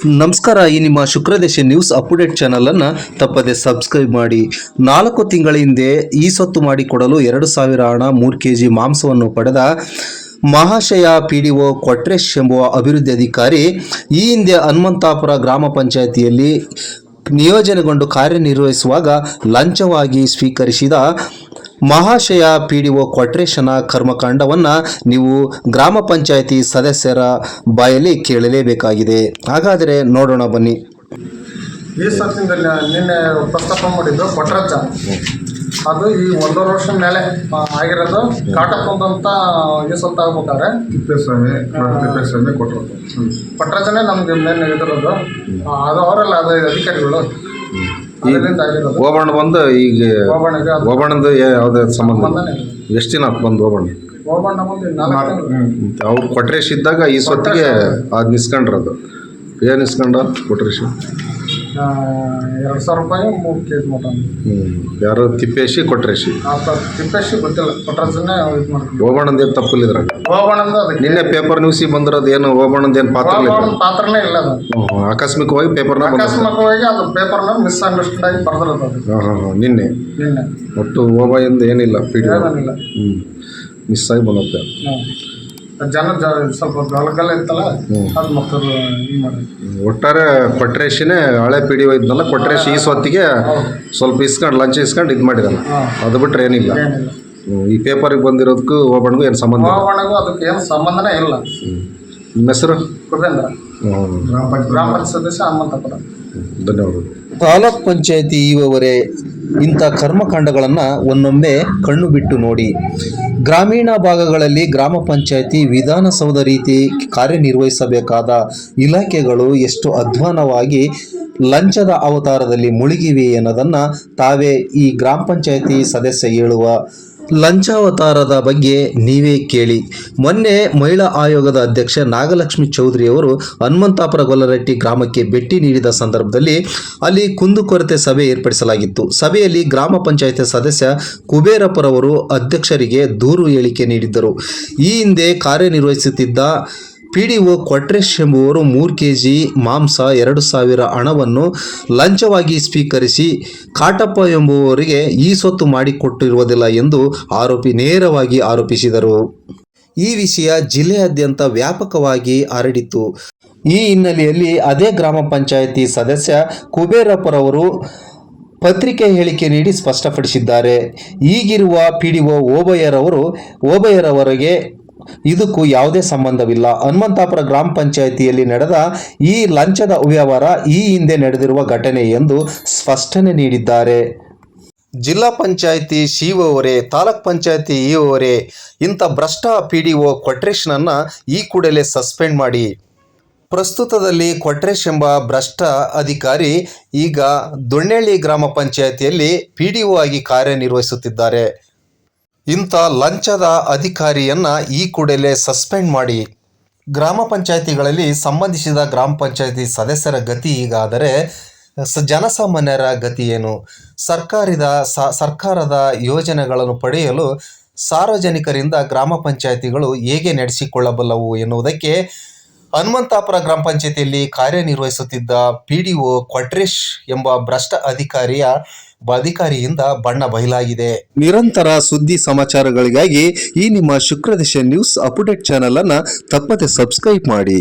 ನಮಸ್ಕಾರ, ಈ ನಿಮ್ಮ ಶುಕ್ರದೇಶ ನ್ಯೂಸ್ ಅಪ್ಡೇಟ್ ಚಾನಲನ್ನು ತಪ್ಪದೆ ಸಬ್ಸ್ಕ್ರೈಬ್ ಮಾಡಿ. ನಾಲ್ಕು ತಿಂಗಳ ಹಿಂದೆ ಈ ಸೊತ್ತು ಮಾಡಿಕೊಡಲು ಎರಡು ಸಾವಿರ ಹಣ ಮೂರು ಕೆ ಜಿ ಮಾಂಸವನ್ನು ಪಡೆದ ಮಹಾಶಯ ಪಿ ಡಿ ಒ ಕೊಟ್ರೇಶ್ ಎಂಬುವ ಅಭಿವೃದ್ಧಿ ಅಧಿಕಾರಿ ಈ ಹಿಂದೆ ಹನುಮಂತಾಪುರ ಗ್ರಾಮ ಪಂಚಾಯಿತಿಯಲ್ಲಿ ನಿಯೋಜನೆಗೊಂಡು ಕಾರ್ಯನಿರ್ವಹಿಸುವಾಗ ಲಂಚವಾಗಿ ಸ್ವೀಕರಿಸಿದ ಮಹಾಶಯ ಪಿ ಡಿ ಒ ಕ್ವಾಟ್ರೇಷನ ಕರ್ಮಕಾಂಡವನ್ನು ನೀವು ಗ್ರಾಮ ಪಂಚಾಯಿತಿ ಸದಸ್ಯರ ಬಾಯಲ್ಲಿ ಕೇಳಲೇಬೇಕಾಗಿದೆ. ಹಾಗಾದರೆ ನೋಡೋಣ ಬನ್ನಿ. ಈ ನಿನ್ನೆ ಪ್ರಸ್ತಾಪ ಮಾಡಿದ್ದು ಕೊಟ್ರಜ್ಜ. ಅದು ಈ ಒಂದೂವರೆ ವರ್ಷ ಮೇಲೆ ಆಗಿರೋದು ಕಾಟಪ್ಪಂತ ಈ ಸೊತ್ತು ಆಗ್ಬೇಕಾದ್ರೆ. ತಿಪ್ಪೇಸ್ವಾಮಿ ತಿಪ್ಪೇಸ್ವಾಮಿ ಕೊಟ್ಟರು ಕೊಟ್ರಜ್ಜನೇ ನಮ್ಗೆ ಮೇನ್ ಇದಿರೋದು ಅದು ಅವರಲ್ಲ ಅದು ಅಧಿಕಾರಿಗಳು. ಓಬಣ್ಣ ಬಂದು ಈಗ ಓಬಣ್ಣದ ಯಾವುದೇ ಸಂಬಂಧ. ಎಷ್ಟು ದಿನ ಬಂದು ಓಬಣ್ಣ ಅವ್ರು ಕೊಟ್ರೇಶ್ ಇದ್ದಾಗ ಈ ಸೊತ್ತಿಗೆ ಅದು ನಿಸ್ಕೊಂಡ್ರದು. ಏನು ನಿಸ್ಕೊಂಡ? ಕೊಟ್ರೇಶ್. ಎರಡು ಸಾವಿರ ರೂಪಾಯಿ ಮೂರು ಕೆ ಜಿ ಮಟನ್ ಯಾರು ತಿಪ್ಪೇಶಿ ಕೊಟ್ರೇಶಿ? ತಿಪ್ಪೇಶಿ ಗೊತ್ತಿಲ್ಲ. ಕೊಟ್ರಸನ್ನೇ ಇದು ಮಾಡ್ಕೊಂಡು ಓಬಣ್ಣದ ಏನು ಓಬಣ್ಣಂದು ಅದಕ್ಕೆ. ನಿನ್ನೆ ಪೇಪರ್ ನ್ಯೂಸಿ ಬಂದಿರೋದು ಏನು ಓಬಣ್ಣದ ಏನು ಪಾತ್ರ ಇಲ್ಲ? ಪಾತ್ರನೇ ಇಲ್ಲ ಅದು. ಹ್ಮ್, ಆಕಸ್ಮಿಕವಾಗಿ ಪೇಪರ್ನ ಬಂದ ಅಕಸ್ಮಾತ್ವಾಗಿ ಅದು ಪೇಪರ್ನ ಮಿಸ್ ಅಂಡರ್ಸ್ಟ್ಯಾಂಡ್ ಆಗಿ ಬರ್ದಿರೋದು ಅದು. ಹಾಂ ಹಾಂ ಹಾಂ ನಿನ್ನೆ? ನಿನ್ನೆ. ಒಟ್ಟು ಓಬಾಯಿಂದ ಏನಿಲ್ಲ ಪಿ ಡಿ ಏನಿಲ್ಲ. ಮಿಸ್ ಆಗಿ ಬಂದತ್ತೆ. ಜನ ಜ ಸ್ವಲ್ಪ ಗಲಗಲ ಇತ್ತಲ್ಲ ಅದು ಮಕ್ಕಳು ಇದು ಮಾಡಿ ಒಟ್ಟಾರೆ ಕೊಟ್ರೇಶಿನೇ ಹಳೆ ಪಿ ಡಿ ಇದ್ನಲ್ಲ ಕೊಟ್ರೇಶ್ ಈ ಸೊತ್ತಿಗೆ ಸ್ವಲ್ಪ ಇಸ್ಕೊಂಡು ಲಂಚ್ ಇಸ್ಕೊಂಡು ಇದು ಮಾಡಿದಲ್ಲ ಅದು ಬಿಟ್ರೆ ಏನಿಲ್ಲ. ಈ ಪೇಪರ್ಗೆ ಬಂದಿರೋದಕ್ಕೂ ಓಬಣ್ಗೂ ಏನು ಸಂಬಂಧ ಹೋಗೋಣಗೂ ಅದಕ್ಕೆ ಏನು ಸಂಬಂಧನೇ ಇಲ್ಲ. ನಿಮ್ಮ ಹೆಸರು. ಗ್ರಾಮ ಪಂಚಾಯತ್ ಸದಸ್ಯ ಹನುಮಂತಪುರ ಧನ್ಯವಾದಗಳು. ತಾಲೂಕ್ ಪಂಚಾಯತಿ ಈವವರೇ ಇಂಥ ಕರ್ಮಕಾಂಡಗಳನ್ನು ಒಂದೊಮ್ಮೆ ಕಣ್ಣು ಬಿಟ್ಟು ನೋಡಿ. ಗ್ರಾಮೀಣ ಭಾಗಗಳಲ್ಲಿ ಗ್ರಾಮ ಪಂಚಾಯತಿ ವಿಧಾನಸೌಧ ರೀತಿ ಕಾರ್ಯನಿರ್ವಹಿಸಬೇಕಾದ ಇಲಾಖೆಗಳು ಎಷ್ಟು ಅಧ್ವಾನವಾಗಿ ಲಂಚದ ಅವತಾರದಲ್ಲಿ ಮುಳುಗಿವೆ ಅನ್ನೋದನ್ನು ತಾವೇ ಈ ಗ್ರಾಮ ಪಂಚಾಯತಿ ಸದಸ್ಯ ಹೇಳುವ ಲಂಚಾವತಾರದ ಬಗ್ಗೆ ನೀವೇ ಕೇಳಿ. ಮೊನ್ನೆ ಮಹಿಳಾ ಆಯೋಗದ ಅಧ್ಯಕ್ಷ ನಾಗಲಕ್ಷ್ಮಿ ಚೌಧರಿ ಅವರು ಹನುಮಂತಾಪುರ ಗೊಲ್ಲರಟ್ಟಿ ಗ್ರಾಮಕ್ಕೆ ಭೇಟಿ ನೀಡಿದ ಸಂದರ್ಭದಲ್ಲಿ ಅಲ್ಲಿ ಕುಂದುಕೊರತೆ ಸಭೆ ಏರ್ಪಡಿಸಲಾಗಿತ್ತು. ಸಭೆಯಲ್ಲಿ ಗ್ರಾಮ ಪಂಚಾಯತ್ ಸದಸ್ಯ ಕುಬೇರಪ್ಪರವರು ಅಧ್ಯಕ್ಷರಿಗೆ ದೂರು ಹೇಳಿಕೆ ನೀಡಿದ್ದರು. ಈ ಹಿಂದೆ ಕಾರ್ಯನಿರ್ವಹಿಸುತ್ತಿದ್ದ ಪಿ ಡಿ ಒ ಕೊಟ್ರೇಶ್ ಎಂಬುವರು ಮೂರು ಕೆ ಜಿ ಮಾಂಸ ಎರಡು ಸಾವಿರ ಹಣವನ್ನು ಲಂಚವಾಗಿ ಸ್ವೀಕರಿಸಿ ಕಾಟಪ್ಪ ಎಂಬುವವರಿಗೆ ಈ ಸೊತ್ತು ಮಾಡಿಕೊಟ್ಟಿರುವುದಿಲ್ಲ ಎಂದು ಆರೋಪಿ ನೇರವಾಗಿ ಆರೋಪಿಸಿದರು. ಈ ವಿಷಯ ಜಿಲ್ಲೆಯಾದ್ಯಂತ ವ್ಯಾಪಕವಾಗಿ ಹರಡಿತು. ಈ ಹಿನ್ನೆಲೆಯಲ್ಲಿ ಅದೇ ಗ್ರಾಮ ಪಂಚಾಯಿತಿ ಸದಸ್ಯ ಕುಬೇರಪ್ಪರವರು ಪತ್ರಿಕೆ ಹೇಳಿಕೆ ನೀಡಿ ಸ್ಪಷ್ಟಪಡಿಸಿದ್ದಾರೆ. ಈಗಿರುವ ಪಿ ಡಿ ಒ ಓಬಯ್ಯರವರು ಓಬಯ್ಯರವರಿಗೆ ಇದಕ್ಕೂ ಯಾವುದೇ ಸಂಬಂಧವಿಲ್ಲ. ಹನುಮಂತಾಪುರ ಗ್ರಾಮ ಪಂಚಾಯಿತಿಯಲ್ಲಿ ನಡೆದ ಈ ಲಂಚದ ವ್ಯವಹಾರ ಈ ಹಿಂದೆ ನಡೆದಿರುವ ಘಟನೆ ಎಂದು ಸ್ಪಷ್ಟನೆ ನೀಡಿದ್ದಾರೆ. ಜಿಲ್ಲಾ ಪಂಚಾಯಿತಿ ಸಿಒವರೇ ತಾಲೂಕ್ ಪಂಚಾಯಿತಿ ಇಒವರೇ ಇಂಥ ಭ್ರಷ್ಟ ಪಿ ಡಿ ಒ ಕೊಟ್ರೇಶನನ್ನು ಈ ಕೂಡಲೇ ಸಸ್ಪೆಂಡ್ ಮಾಡಿ. ಪ್ರಸ್ತುತದಲ್ಲಿ ಕೊಟ್ರೇಶ್ ಎಂಬ ಭ್ರಷ್ಟ ಅಧಿಕಾರಿ ಈಗ ದೊಣ್ಣೆಳ್ಳಿ ಗ್ರಾಮ ಪಂಚಾಯಿತಿಯಲ್ಲಿ ಪಿ ಡಿ ಒ ಆಗಿ ಕಾರ್ಯನಿರ್ವಹಿಸುತ್ತಿದ್ದಾರೆ. ಇಂಥ ಲಂಚದ ಅಧಿಕಾರಿಯನ್ನ ಈ ಕೂಡಲೇ ಸಸ್ಪೆಂಡ್ ಮಾಡಿ. ಗ್ರಾಮ ಪಂಚಾಯಿತಿಗಳಲ್ಲಿ ಸಂಬಂಧಿಸಿದ ಗ್ರಾಮ ಪಂಚಾಯಿತಿ ಸದಸ್ಯರ ಗತಿ ಈಗಾದರೆ ಜನಸಾಮಾನ್ಯರ ಗತಿ ಏನು? ಸರ್ಕಾರದ ಸರ್ಕಾರದ ಯೋಜನೆಗಳನ್ನು ಪಡೆಯಲು ಸಾರ್ವಜನಿಕರಿಂದ ಗ್ರಾಮ ಪಂಚಾಯಿತಿಗಳು ಹೇಗೆ ನಡೆಸಿಕೊಳ್ಳಬಲ್ಲವು ಎನ್ನುವುದಕ್ಕೆ ಹನುಮಂತಾಪುರ ಗ್ರಾಮ ಪಂಚಾಯತಿಯಲ್ಲಿ ಕಾರ್ಯನಿರ್ವಹಿಸುತ್ತಿದ್ದ ಪಿ ಡಿ ಒ ಕೊಟ್ರೇಶ್ ಎಂಬ ಭ್ರಷ್ಟ ಅಧಿಕಾರಿಯ ಅಧಿಕಾರಿಯಿಂದ ಬಣ್ಣ ಬಯಲಾಗಿದೆ. ನಿರಂತರ ಸುದ್ದಿ ಸಮಾಚಾರಗಳಿಗಾಗಿ ಈ ನಿಮ್ಮ ಶುಕ್ರದೇಶ ನ್ಯೂಸ್ ಅಪ್ಡೇಟ್ ಚಾನೆಲ್ ಅನ್ನ ತಪ್ಪದೆ ಸಬ್ಸ್ಕ್ರೈಬ್ ಮಾಡಿ.